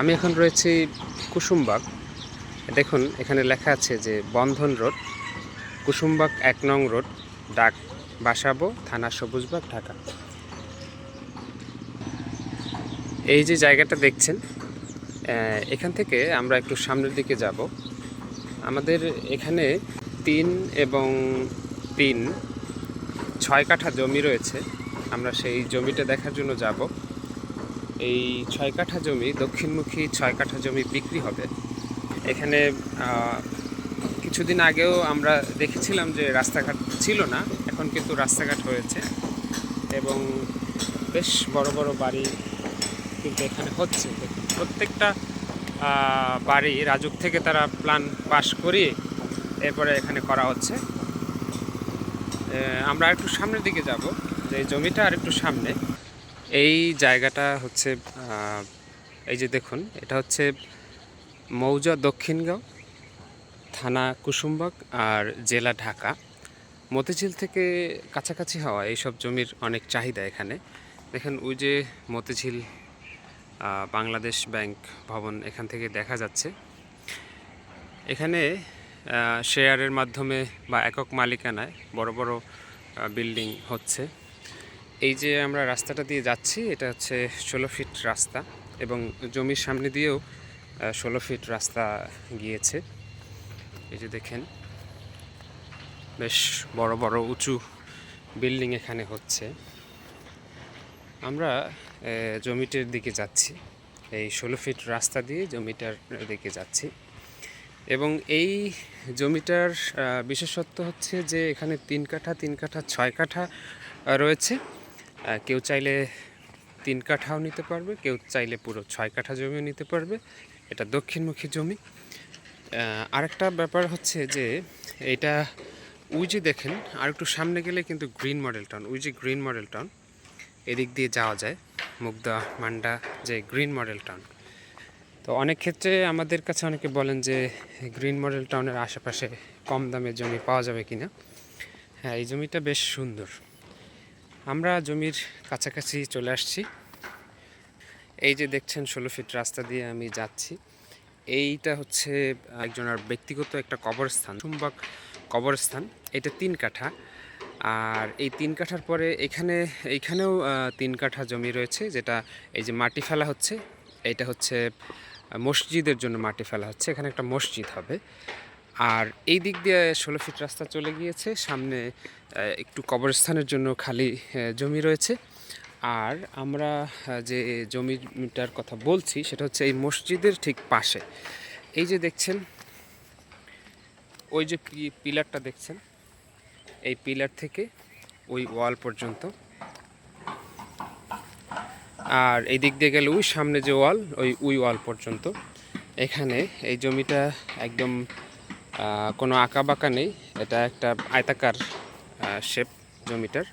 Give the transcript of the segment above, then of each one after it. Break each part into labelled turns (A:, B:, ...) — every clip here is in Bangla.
A: আমি এখন রয়েছি কুসুমবাগ। দেখুন, এখানে লেখা আছে যে বন্ধন রোড, কুসুমবাগ এক নং রোড, ডাক বাসাবো, থানা সবুজবাগ, ঢাকা। এই যে জায়গাটা দেখছেন এখান থেকে আমরা একটু সামনের দিকে যাব। আমাদের এখানে তিন এবং তিন, ছয় কাঠা জমি রয়েছে। আমরা সেই জমিটা দেখার জন্য যাব। এই ছয় কাঠা জমি, দক্ষিণমুখী ছয় কাঠা জমি বিক্রি হবে। এখানে কিছুদিন আগেও আমরা দেখেছিলাম যে রাস্তাঘাট ছিল না, এখন কিন্তু রাস্তাঘাট হয়েছে এবং বেশ বড় বড় বাড়ি কিন্তু এখানে হচ্ছে। প্রত্যেকটা বাড়ি রাজুক থেকে তারা প্ল্যান পাস করিয়ে এরপরে এখানে করা হচ্ছে। আমরা একটু সামনের দিকে যাব, যে জমিটা আর একটু সামনে। এই জায়গাটা হচ্ছে এই যে দেখুন, এটা হচ্ছে মৌজা দক্ষিণগাঁও, থানা কুসুমবাগ আর জেলা ঢাকা। মতিঝিল থেকে কাছাকাছি হওয়া এইসব জমির অনেক চাহিদা এখানে। দেখেন, ওই যে মতিঝিল বাংলাদেশ ব্যাংক ভবন এখান থেকে দেখা যাচ্ছে। এখানে শেয়ারের মাধ্যমে বা একক মালিকানায় বড় বড় বিল্ডিং হচ্ছে। এই যে আমরা রাস্তাটা দিয়ে যাচ্ছি, এটা হচ্ছে ষোলো ফিট রাস্তা এবং জমির সামনে দিয়েও ষোলো ফিট রাস্তা গিয়েছে। এই যে দেখেন, বেশ বড় বড় উঁচু বিল্ডিং এখানে হচ্ছে। আমরা জমিটার দিকে যাচ্ছি। এই ষোলো ফিট রাস্তা দিয়ে জমিটার দিকে যাচ্ছি। এবং এই জমিটার বিশেষত্ব হচ্ছে যে এখানে তিন কাঠা তিন কাঠা, ছয় কাঠা রয়েছে। কেউ চাইলে তিন কাঠাও নিতে পারবে, কেউ চাইলে পুরো ছয় কাঠা জমিও নিতে পারবে। এটা দক্ষিণমুখী জমি। আরেকটা ব্যাপার হচ্ছে যে এটা ওই যে দেখেন, আর একটু সামনে গেলে কিন্তু গ্রিন মডেল টাউন, ওই যে গ্রিন মডেল টাউন, এদিক দিয়ে যাওয়া যায়, মুগদা, মান্ডা, যে গ্রিন মডেল টাউন। তো অনেক ক্ষেত্রে আমাদের কাছে অনেকে বলেন যে গ্রিন মডেল টাউনের আশেপাশে কম দামে জমি পাওয়া যাবে কিনা। হ্যাঁ এই জমিটা বেশ সুন্দর। আমরা জমির কাছাকাছি চলে আসছি। এই যে দেখছেন ষোলো ফিট রাস্তা দিয়ে আমি যাচ্ছি। এইটা হচ্ছে একজনের ব্যক্তিগত একটা কবরস্থান চুম্বক কবরস্থান। এটা তিন কাঠা। আর এই তিন কাঠার পরে এখানে, এইখানেও তিন কাঠা জমি রয়েছে, যেটা এই যে মাটি ফেলা হচ্ছে। এইটা হচ্ছে মসজিদের জন্য মাটি ফেলা হচ্ছে। এখানে একটা মসজিদ হবে। আর এই দিক দিয়ে ষোলো ফিট রাস্তা চলে গিয়েছে। সামনে একটু কবরস্থানের জন্য খালি জমি রয়েছে। আর আমরা যে জমিটার কথা বলছি, সেটা হচ্ছে এই মসজিদের ঠিক পাশে। এই যে দেখছেন, ওই যে পিলারটা দেখছেন, এই পিলার থেকে ওই ওয়াল পর্যন্ত। আর এই দিক দিয়ে গেলে ওই সামনে যে ওয়াল, ওই ওই ওয়াল পর্যন্ত। এখানে এই জমিটা একদম কোনো আঁকা বাঁকা নেই। এটা একটা আয়তাকার শেপ জমিটার।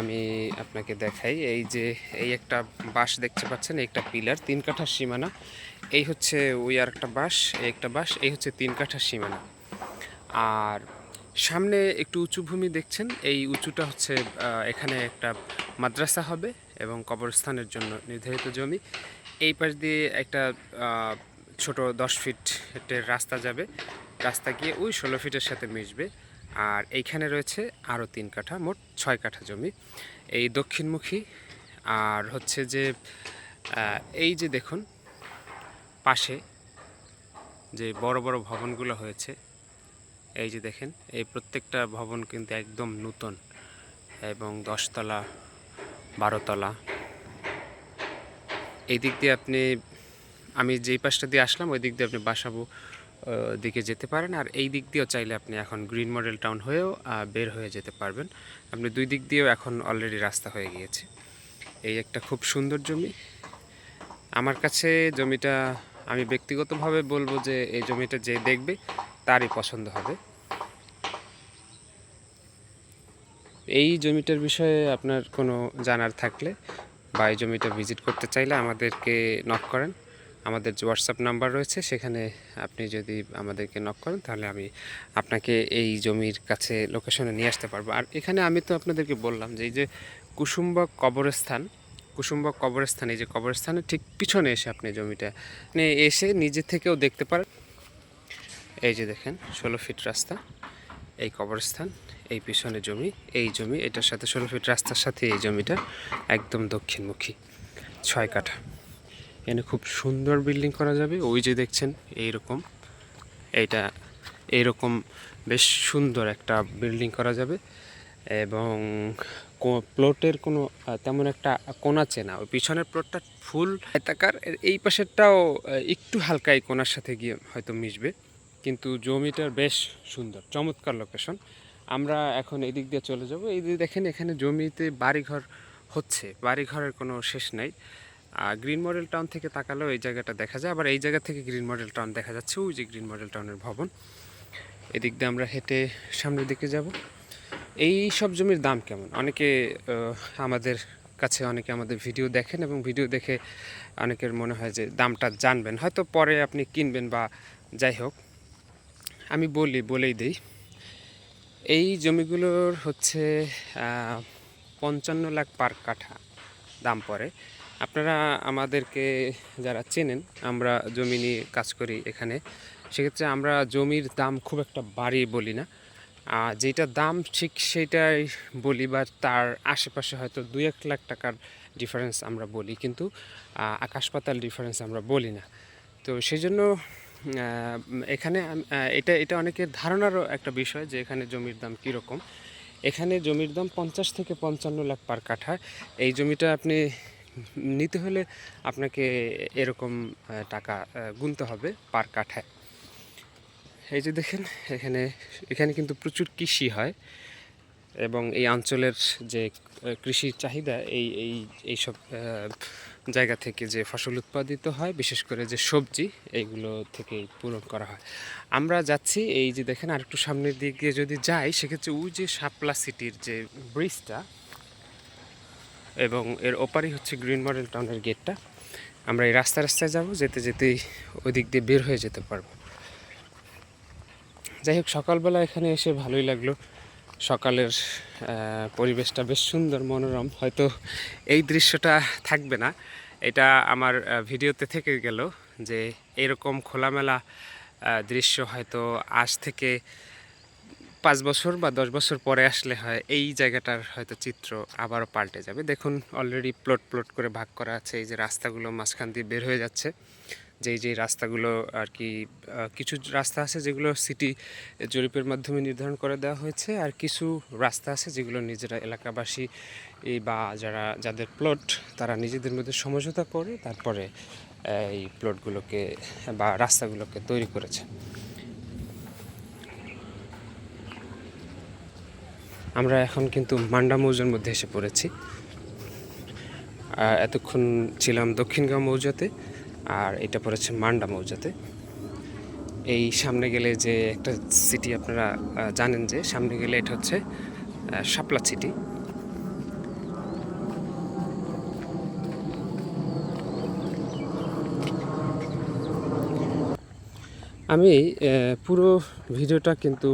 A: আমি আপনাকে দেখাই, এই যে এই একটা বাঁশ দেখতে পাচ্ছেন একটা পিলার, তিন কাঠার সীমানা। এই হচ্ছে ওই আর একটা বাঁশ, এই একটা বাঁশ, এই হচ্ছে তিন কাঠার সীমানা। আর সামনে একটু উঁচু ভূমি দেখছেন, এই উঁচুটা হচ্ছে এখানে একটা মাদ্রাসা হবে এবং কবরস্থানের জন্য নির্ধারিত জমি। এই পাশ দিয়ে একটা ছোট দশ ফিটের রাস্তা যাবে। রাস্তা গিয়ে ওই ষোলো ফিটের সাথে মিশবে। আর এইখানে রয়েছে আরও তিন কাঠা, মোট ছয় কাঠা জমি। এই দক্ষিণমুখী আর হচ্ছে যে এই যে দেখুন, পাশে যে বড় বড় ভবনগুলো হয়েছে, এই যে দেখেন, এই প্রত্যেকটা ভবন কিন্তু একদম নূতন এবং দশতলা, বারোতলা। এই দিক দিয়ে আপনি, আমি যেই পাশটা দিয়ে আসলাম, ওই দিক দিয়ে আপনি বাসাবো। দিকে যেতে পারেন। আর এই দিক দিয়েও চাইলে আপনি এখন গ্রিন মডেল টাউন হয়েও বের হয়ে যেতে পারবেন। আপনি দুই দিক দিয়েও এখন অলরেডি রাস্তা হয়ে গিয়েছে। এই একটা খুব সুন্দর জমি। আমার কাছে জমিটা, আমি ব্যক্তিগতভাবে বলব যে এই জমিটা যে দেখবে, তারই পছন্দ হবে। এই জমিটার বিষয়ে আপনার কোনো জানার থাকলে বা এই জমিটা ভিজিট করতে চাইলে আমাদেরকে নক করেন। আমাদের যে হোয়াটসঅ্যাপ নাম্বার রয়েছে, সেখানে আপনি যদি আমাদেরকে নক করেন, তাহলে আমি আপনাকে এই জমির কাছে লোকেশনে নিয়ে আসতে পারব। আর এখানে আমি তো আপনাদেরকে বললাম যে, এই যে কুসুম্বা কবরস্থান কুসুম্বা কবরস্থান, এই যে কবরস্থানের ঠিক পিছনে এসে আপনি জমিটা মানে এসে নিজে থেকেও দেখতে পারেন। এই যে দেখেন, ষোলো ফিট রাস্তা, এই কবরস্থান, এই পিছনে জমি, এই জমি, এটার সাথে ষোলো ফিট রাস্তার সাথে এই জমিটা একদম দক্ষিণমুখী, ছয় কাঠা। এখানে খুব সুন্দর বিল্ডিং করা যাবে। ওই যে দেখছেন, এইরকম। এইটা, এইরকম বেশ সুন্দর একটা বিল্ডিং করা যাবে। এবং প্লটের কোনো তেমন একটা কোনা চেনা ওই পিছনের প্লটটা ফুল আয়তাকার। এই পাশেরটাও একটু হালকা এই কোনার সাথে গিয়ে হয়তো মিশবে। কিন্তু জমিটার বেশ সুন্দর, চমৎকার লোকেশন আমরা এখন এই দিক দিয়ে চলে যাব। এই দেখেন, এখানে জমিতে বাড়িঘর হচ্ছে। বাড়িঘরের কোনো শেষ নাই। গ্রিন মডেল টাউন থেকে তাকালেও এই জায়গাটা দেখা যায়। আবার এই জায়গা থেকে গ্রিন মডেল টাউন দেখা যাচ্ছে, ওই যে গ্রিন মডেল টাউনের ভবন। এদিক দিয়ে আমরা হেঁটে সামনের দিকে যাব। এই সব জমির দাম কেমন? অনেকে আমাদের কাছে অনেকে আমাদের ভিডিও দেখেন এবং ভিডিও দেখে অনেকের মনে হয় যে দামটা জানবেন। হয়তো পরে আপনি কিনবেন বা যাই হোক, আমি বলি, বলেই দিই। এই জমিগুলোর হচ্ছে পঞ্চান্ন লাখ পার কাঠা দাম পড়ে। আপনারা আমাদেরকে যারা চেনেন, আমরা জমি নিয়ে কাজ করি এখানে। সেক্ষেত্রে আমরা জমির দাম খুব একটা বাড়িয়ে বলি না। যেটা দাম ঠিক সেটাই বলি, বা তার আশেপাশে হয়তো দু এক লাখ টাকার ডিফারেন্স আমরা বলি, কিন্তু আকাশ পাতাল ডিফারেন্স আমরা বলি না। তো সেই জন্য এখানে এটা এটা অনেকের ধারণারও একটা বিষয় যে এখানে জমির দাম কীরকম। এখানে জমির দাম পঞ্চাশ থেকে পঞ্চান্ন লাখ পার কাঠা। এই জমিটা আপনি নিতে হলে আপনাকে এরকম টাকা গুনতে হবে পার কাঠায়। এই যে দেখেন, এখানে এখানে কিন্তু প্রচুর কৃষি হয় এবং এই অঞ্চলের যে কৃষির চাহিদা, এই এই, এইসব জায়গা থেকে যে ফসল উৎপাদিত হয়, বিশেষ করে যে সবজি, এইগুলো থেকেই পূরণ করা হয়। আমরা যাচ্ছি, এই যে দেখেন আর একটু সামনের দিকে যদি যাই, সেক্ষেত্রে ওই যে শাপলা সিটির যে ব্রিজটা এবং এর ওপারই হচ্ছে গ্রিন মডেল টাউনের গেটটা আমরা এই রাস্তা রাস্তায় যাব, যেতে যেতেই ওই দিক দিয়ে বের হয়ে যেতে পারব। যাই হোক, সকালবেলা এখানে এসে ভালোই লাগল। সকালের পরিবেশটা বেশ সুন্দর, মনোরম। হয়তো এই দৃশ্যটা থাকবে না। এটা আমার ভিডিওতে থেকে গেল যে এরকম খোলামেলা দৃশ্য হয়তো আজ থেকে পাঁচ বছর বা দশ বছর পরে আসলে হয়, এই জায়গাটার হয়তো চিত্র আবারও পাল্টে যাবে। দেখুন অলরেডি প্লট প্লট করে ভাগ করা আছে, এই যে রাস্তাগুলো মাঝখান দিয়ে বের হয়ে যাচ্ছে। যেই যেই রাস্তাগুলো আর কি কিছু রাস্তা আছে যেগুলো সিটি জরিপের মাধ্যমে নির্ধারণ করে দেওয়া হয়েছে, আর কিছু রাস্তা আছে যেগুলো নিজেরা এলাকাবাসী বা যারা, যাদের প্লট তারা নিজেদের মধ্যে সমঝোতা করে, তারপরে, এই প্লটগুলোকে বা রাস্তাগুলোকে তৈরি করেছে। আমরা এখন কিন্তু মান্ডা মৌজার মধ্যে এসে পড়েছি। এতক্ষণ ছিলাম দক্ষিণগাঁও মৌজাতে, আর এটা পড়েছে মান্ডা মৌজাতে। এই সামনে গেলে যে একটা সিটি আপনারা জানেন যে, সামনে গেলে এটা হচ্ছে শাপলা সিটি আমি পুরো ভিডিওটা কিন্তু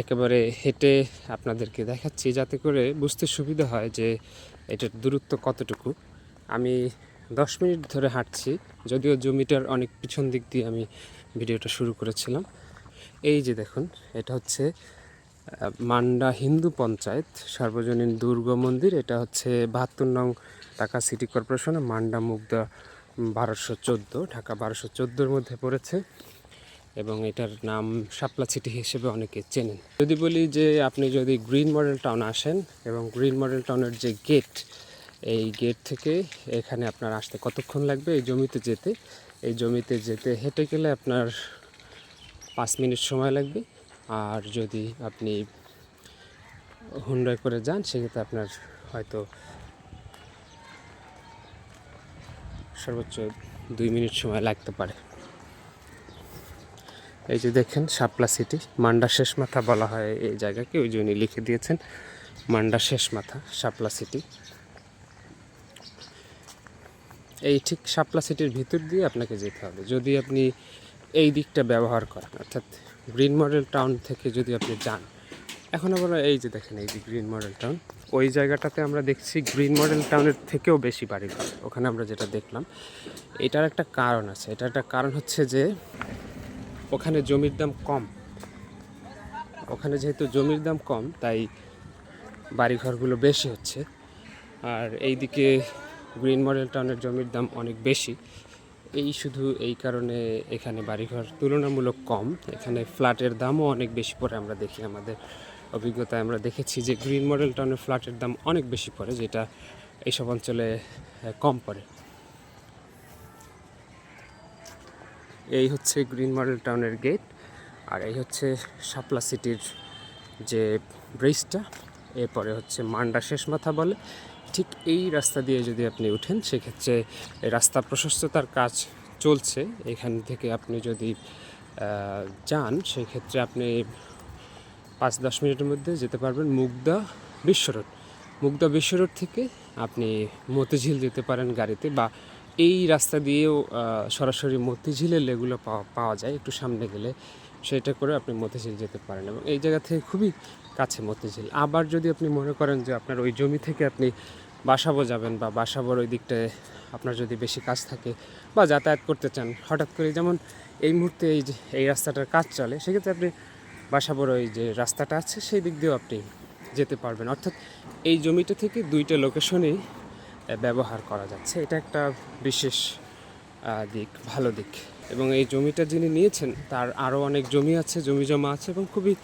A: একেবারে হেঁটে আপনাদেরকে দেখাচ্ছি যাতে করে বুঝতে সুবিধা হয় যে এটার দূরত্ব কতটুকু। আমি দশ মিনিট ধরে হাঁটছি, যদিও জমিটার অনেক পিছন দিক দিয়ে আমি ভিডিওটা শুরু করেছিলাম। এই যে দেখুন, এটা হচ্ছে মান্ডা হিন্দু পঞ্চায়েত, সার্বজনীন দুর্গা মন্দির। এটা হচ্ছে বাহাত্তর নং ঢাকা সিটি কর্পোরেশনে মান্ডা মুগদা বারোশো চোদ্দ, ঢাকা বারোশো চোদ্দোর মধ্যে পড়েছে। এবং এটার নাম শাপলা সিটি হিসেবে অনেকে চেনেন। যদি বলি যে আপনি যদি গ্রিন মডেল টাউন আসেন এবং গ্রিন মডেল টাউনের যে গেট, এই গেট থেকে এখানে আপনার আসতে কতক্ষণ লাগবে? এই জমিতে যেতে, এই জমিতে যেতে হেঁটে গেলে আপনার পাঁচ মিনিট সময় লাগবে। আর যদি আপনি হুন্ডায় করে যান, সেক্ষেত্রে আপনার হয়তো সর্বোচ্চ দুই মিনিট সময় লাগতে পারে। এই যে দেখেন, শাপলা সিটি, মান্ডা শেষ মাথা বলা হয় এই জায়গাকে, ওই জন্যই লিখে দিয়েছেন, মান্ডা শেষ মাথা, শাপলা সিটি। এই ঠিক শাপলা সিটির ভিতর দিয়ে আপনাকে যেতে হবে। যদি আপনি এই দিকটা ব্যবহার করেন, অর্থাৎ গ্রিন মডেল টাউন থেকে যদি আপনি যান, এখন আবার এই যে দেখেন, এই যে গ্রিন মডেল টাউন, ওই জায়গাটাতে আমরা দেখছি গ্রিন মডেল টাউনের থেকেও বেশি বাড়ি ওখানে আমরা যেটা দেখলাম, এটার একটা কারণ আছে। এটার একটা কারণ হচ্ছে যে ওখানে জমির দাম কম। ওখানে যেহেতু জমির দাম কম, তাই বাড়িঘরগুলো বেশি হচ্ছে। আর এইদিকে গ্রিন মডেল টাউনের জমির দাম অনেক বেশি। এই শুধু এই কারণে এখানে বাড়িঘর তুলনামূলক কম। এখানে ফ্ল্যাটের দামও অনেক বেশি পড়ে আমরা দেখি, আমাদের অভিজ্ঞতায় আমরা দেখেছি যে গ্রিন মডেল টাউনের ফ্ল্যাটের দাম অনেক বেশি পড়ে, যেটা এইসব অঞ্চলে কম পড়ে। এই হচ্ছে গ্রিন মডেল টাউনের গেট, আর এই হচ্ছে শাপলা সিটির যে ব্রিজটা, এরপরে হচ্ছে মান্ডা শেষ মাথা বলে। ঠিক এই রাস্তা দিয়ে যদি আপনি উঠেন, সেক্ষেত্রে রাস্তা প্রশস্ততার কাজ চলছে। এখান থেকে আপনি যদি যান, সেক্ষেত্রে আপনি পাঁচ দশ মিনিটের মধ্যে যেতে পারবেন মুগদা বিশ্ব রোড। মুগদা বিশ্ব রোড থেকে আপনি মতিঝিল যেতে পারেন গাড়িতে বা এই রাস্তা দিয়েও সরাসরি মতিঝিলের লেগুলো পাওয়া পাওয়া যায় একটু সামনে গেলে। সেটা করে আপনি মতিঝিল যেতে পারেন এবং এই জায়গা থেকে খুবই কাছে মতিঝিল। আবার যদি আপনি মনে করেন যে আপনার ওই জমি থেকে আপনি বাসাবো যাবেন বা বাসাবোর ওই দিকটায় আপনার যদি বেশি কাজ থাকে বা যাতায়াত করতে চান, হঠাৎ করে যেমন এই মুহূর্তে এই যে, এই রাস্তাটার কাজ চলে, সেক্ষেত্রে আপনি বাসাবোর ওই যে রাস্তাটা আছে, সেই দিক দিয়েও আপনি যেতে পারবেন। অর্থাৎ এই জমিটা থেকে দুইটা লোকেশনেই ব্যবহার করা যাচ্ছে। এটা একটা বিশেষ দিক, ভালো দিক। এবং এই জমিটা যিনি নিয়েছেন, তার আরও অনেক জমি আছে, জমি জমা আছে এবং খুবই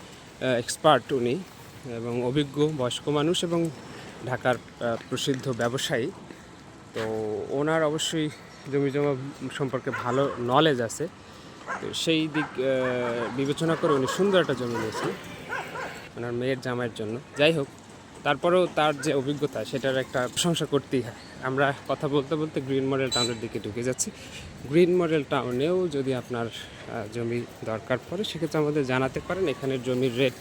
A: এক্সপার্ট উনি এবং অভিজ্ঞ, বয়স্ক মানুষ এবং ঢাকার প্রসিদ্ধ ব্যবসায়ী। তো ওনার অবশ্যই জমি জমা সম্পর্কে ভালো নলেজ আছে। তো সেই দিক বিবেচনা করে উনি সুন্দর একটা জমি নিয়েছেন, ওনার মেয়ের জামাইয়ের জন্য। যাই হোক তারপরেও তার যে অভিজ্ঞতা, সেটার একটা প্রশংসা করতেই হয়। আমরা কথা বলতে বলতে গ্রিন মডেল টাউনের দিকে ঢুকে যাচ্ছি। গ্রিন মডেল টাউনেও যদি আপনার জমি দরকার পড়ে, সেক্ষেত্রে আমাদের জানাতে পারেন, এখানের জমির রেট।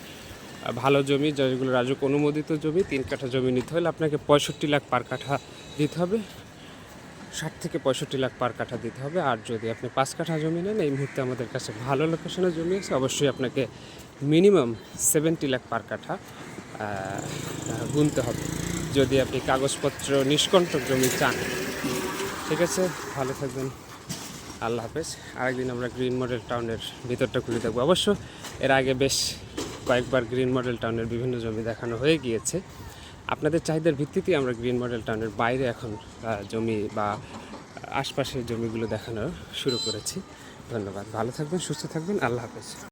A: ভালো জমি, যেগুলো রাজুক অনুমোদিত জমি, তিন কাঠা জমি নিতে হলে আপনাকে পঁয়ষট্টি লাখ পার কাঠা দিতে হবে। ষাট থেকে পঁয়ষট্টি লাখ পার কাঠা দিতে হবে। আর যদি আপনি পাঁচ কাঠা জমি নেন, এই মুহূর্তে আমাদের কাছে ভালো লোকেশনে জমি আছে, অবশ্যই আপনাকে মিনিমাম সেভেন্টি লাখ পার কাঠা গুনতে হবে। যদি আপনি কাগজপত্র নিষ্কণ্টক জমি চান। ঠিক আছে, ভালো থাকবেন। আল্লাহ হাফেজ। আরেকদিন আমরা গ্রিন মডেল টাউনের ভিতরটা খুলে দেখব। অবশ্য এর আগে বেশ কয়েকবার গ্রিন মডেল টাউনের বিভিন্ন জমি দেখানো হয়ে গিয়েছে। আপনাদের চাহিদার ভিত্তিতে আমরা গ্রিন মডেল টাউনের বাইরে এখন জমি বা আশপাশের জমিগুলো দেখানো শুরু করেছি। ধন্যবাদ। ভালো থাকবেন, সুস্থ থাকবেন। আল্লাহ হাফেজ।